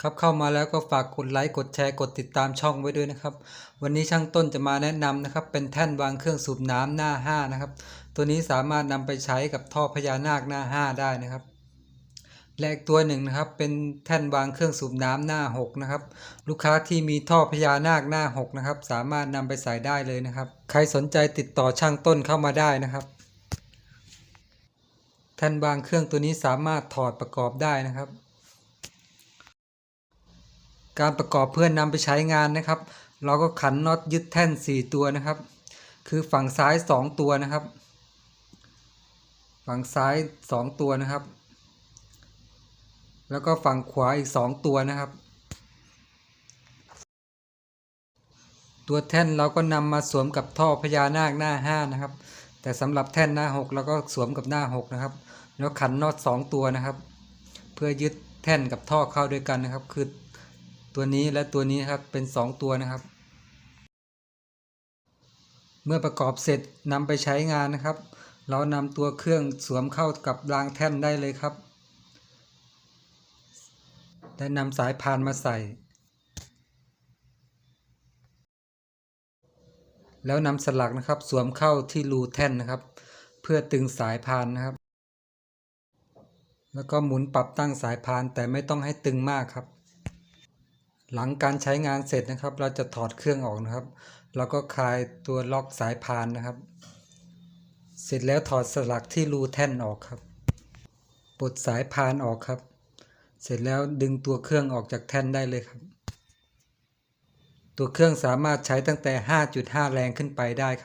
ครับเข้ามาแล้วก็ฝากกดไลค์กดแชร์กดติดตามช่องไว้ด้วยนะครับ วันนี้ช่างต้นจะมาแนะนำนะครับ เป็นแท่นวางเครื่องสูบน้ำหน้า5นะครับ ตัวนี้สามารถนำไปใช้กับท่อพญานาคหน้า5ได้นะครับและอีกตัวหนึ่งนะครับ เป็นแท่นวางเครื่องสูบน้ำหน้า6นะครับ ลูกค้าที่มีท่อพญานาคหน้า6นะครับ สามารถนำไปใส่ได้เลยนะครับ ใครสนใจติดต่อช่างต้นเข้ามาได้นะครับ แท่นวางเครื่องตัวนี้สามารถถอดประกอบได้นะครับ การประกอบเพื่อนนำไปใช้งานนะครับ เราก็ขันน็อตยึดแท่น 4 ตัวนะครับ คือฝั่งซ้าย 2 ตัวนะครับ ฝั่งซ้าย 2 ตัวนะครับ แล้วก็ฝั่งขวาอีก 2 ตัวนะครับ ตัวแท่นเราก็นำมาสวมกับท่อพญานาคหน้า 5 นะครับ แต่สำหรับแท่นหน้า 6 เราก็สวมกับหน้า 6 นะครับ แล้วขันน็อต2ตัวนะครับ เพื่อยึดแท่นกับท่อเข้าด้วยกันนะครับคือ ตัวนี้และตัวนี้ครับเป็น 2 ตัวนะครับ เมื่อประกอบเสร็จนำไปใช้งานนะครับ เรานำตัวเครื่องสวมเข้ากับรางแท่นได้เลยครับและนำสายพานมาใส่ แล้วนำสลักนะครับสวมเข้าที่รูแท่นนะครับ เพื่อตึงสายพานนะครับ แล้วก็หมุนปรับตั้งสายพานแต่ไม่ต้องให้ตึงมากครับ หลังการใช้งานเสร็จนะครับ เราจะถอดเครื่องออกนะครับ เราก็คลายตัวล็อกสายพานนะครับ เสร็จแล้วถอดสลักที่รูแท่นออกครับปลดสายพานออกครับ เสร็จแล้วดึงตัวเครื่องออกจากแท่นได้เลยครับ ตัวเครื่องสามารถใช้ตั้งแต่ 5.5 แรงขึ้นไปได้ครับ